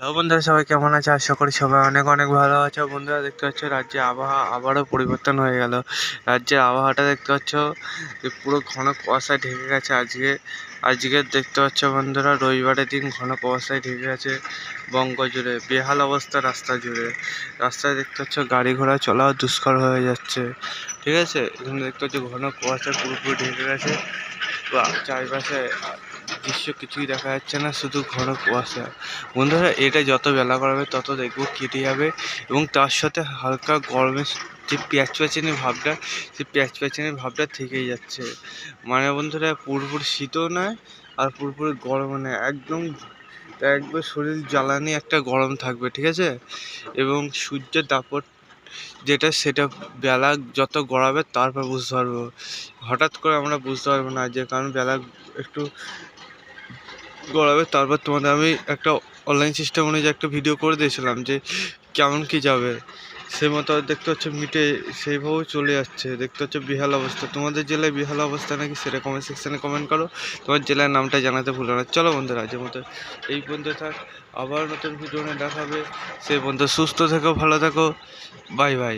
Hello বন্ধুরা, সবাই কেমন আছে? আশা করি সবাই অনেক অনেক ভালো আছে। বন্ধুরা, দেখতে পাচ্ছ রাজ্যে আবহাওয়া আবারও পরিবর্তন হয়ে গেল। রাজ্যের আবহাওয়াটা দেখতে পাচ্ছ পুরো ঘন কুয়াশায় ঢেকে গেছে আজকে। আজকে দেখতে পাচ্ছ বন্ধুরা, রবিবারের দিন ঘন কুয়াশায় ঢেকে গেছে বঙ্গ জুড়ে। বেহাল অবস্থা রাস্তা জুড়ে। রাস্তায় দেখতে পাচ্ছ গাড়ি ঘোড়া চলাও দুষ্কর হয়ে যাচ্ছে। ঠিক আছে? এখানে দেখতে পাচ্ছ ঘন কুয়াশায় পুরোপুরি ঢেকে গেছে। চারিপাশে দৃশ্য কিছুই দেখা যাচ্ছে না, শুধু ঘন কুয়াশা। বন্ধুরা, এটা যত বেলা গড়াবে, তত দেখব কেটে যাবে এবং তার সাথে হালকা গরমের যে প্যাচ প্যাচানি ভাবটা সেই প্যাচ প্যাচানি ভাবটা থেকেই যাচ্ছে। মানে বন্ধুরা, পুরোপুরি শীতও নয় আর পুরোপুরি গরমও নয়। একদম, একবার শরীর জ্বালানি একটা গরম থাকবে, ঠিক আছে? এবং সূর্যের দাপট যেটা, সেটা বেলা যত গড়াবে, তারপর বুঝতে পারব। হঠাৎ করে আমরা বুঝতে পারব না যে, কারণ বেলা একটু গড়াবে। তারপর তোমাদের আমি একটা অনলাইন সিস্টেম অনুযায়ী একটা ভিডিও করে দিয়েছিলাম যে কেমন কি যাবে। সেই মতো দেখতে হচ্ছে মিটে সেইভাবেও চলে যাচ্ছে দেখতে হচ্ছে বিহাল অবস্থা। তোমাদের জেলায় বিহাল অবস্থা নাকি সেটা কমেন্ট সেকশানে কমেন্ট করো। তোমার জেলার নামটা জানাতে ভুলো না। চলো বন্ধুরা, আজকের মতো এই পর্যন্ত থাক। আবার নতুন ভিডিও নিয়ে দেখাবে সেই পর্যন্ত সুস্থ থেকো, ভালো থাকো। Bye bye